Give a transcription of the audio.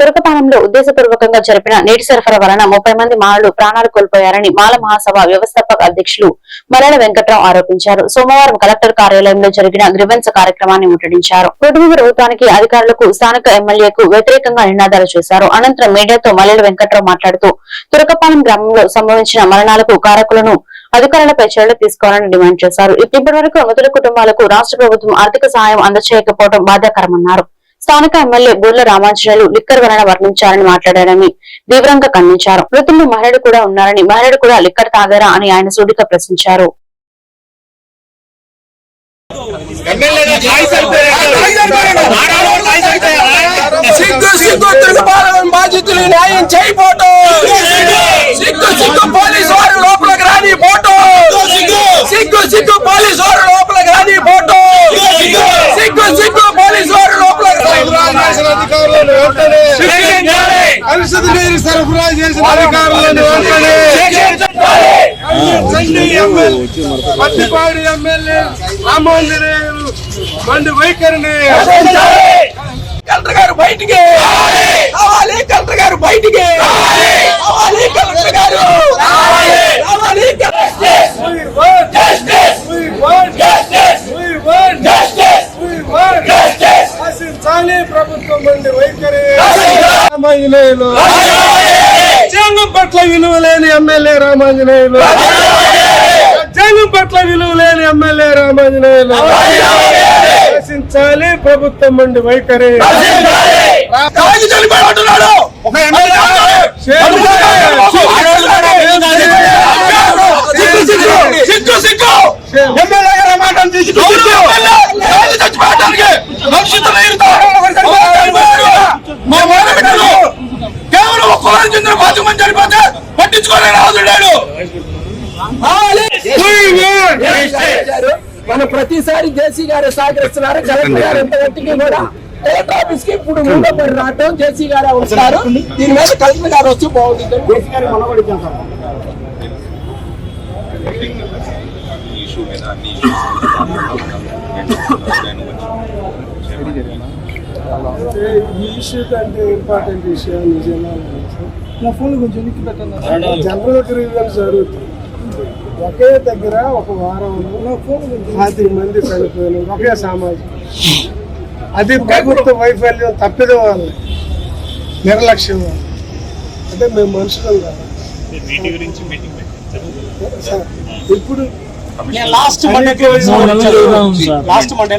తురకపాలెంలో ఉద్దేశపూర్వకంగా జరిపిన నీటి సరఫరా వలన ముప్పై మంది మాలలు ప్రాణాలు కోల్పోయారని మాల మహాసభ వ్యవస్థాపక అధ్యక్షులు మల్లెల వెంకట్రావు ఆరోపించారు. సోమవారం కలెక్టర్ కార్యాలయంలో జరిగిన గ్రివెన్స్ కార్యక్రమాన్ని ముట్టడించారు. కుటుంబ ప్రభుత్వానికి అధికారులకు స్థానిక ఎమ్మెల్యేకు వ్యతిరేకంగా నినాదాలు చేశారు. అనంతరం మీడియాతో మల్లెల వెంకట్రావు మాట్లాడుతూ తురకపాలెం గ్రామంలో సంభవించిన మరణాలకు కారకులను అధికారులపై చర్యలు తీసుకోవాలని డిమాండ్ చేశారు. ఇప్పటి వరకు మృతుల కుటుంబాలకు రాష్ట్ర ప్రభుత్వం ఆర్థిక సాయం అందచేయకపోవడం బాధాకరమన్నారు. స్థానిక ఎమ్మెల్యే బూర్ల రామాంజనేయులు లిక్కర్ వలన వర్ణించారని మాట్లాడారని తీవ్రంగా ఖండించారు. మృతుల్లో మహిళలు కూడా ఉన్నారని మహిళలు కూడా లిక్కర్ తాగారా అని ఆయన సూటిగా ప్రశ్నించారు. సిగ్గు సిగ్గు తిరుగుబాటు బాధితులు న్యాయం చేయబోటు సిగ్గు సిగ్గు పోలీసు వారు లోపలికి రాని పోటు సిగ్గు సిగ్గు పోలీసు వారు లోపలికి రాని పోటు సిగ్గు సిగ్గు పోలీసు వారు లోపలికి అధికారులను వెంటనే నీరు సరఫరా చేసిన అధికారులను చండీ ఎమ్మెల్యే ఎమ్మెల్యే రామాంజనేయులు మండి వైఖరిని కలెక్టర్ గారు బయటికి కలెక్టర్ గారు బయటికి రావాలి. కలెక్టర్ గారు. ప్రభుత్వం మండి వైఖరి. రామాంజనేయులు. రాజ్యాంగం పట్ల విలువ లేని ఎమ్మెల్యే రామాంజనేయులు. రాజ్యాంగం పట్ల విలువ లేని ఎమ్మెల్యే రామాంజనేయులు. ఆశించాలి ప్రభుత్వం మండి వైఖరి. సిగ్గు ఎమ్మెల్యే మన ప్రతిసారి జేసీ గారు సహకరిస్తున్నారు. కలెక్టర్ గారు ఇంతవరకు కూడా కలెక్టర్ ఆఫీస్కి ఇప్పుడు మూడోపడి రావటం జేసీ గారు వస్తారు దీని మీద కలెక్టర్ గారు వచ్చి బాగుంటుంది ఈ ఇష్యూ కంటే ఇంపార్టెంట్ ఇష్యూ నిజంగా. నా ఫోన్ కొంచెం ఎనికి పెట్టండి. జనరల్ జరుగుతుంది ఒకే దగ్గర ఒక వారంలో పాతి మంది చనిపోయిన ఒకే సమాజం అది ప్రభుత్వ వైఫల్యం తప్పిదం వల్ల నిర్లక్ష్యం వల్ల. అంటే మేము మనుషులం కదా. సార్, ఇప్పుడు లాస్ట్ మండే లాస్ట్ మండే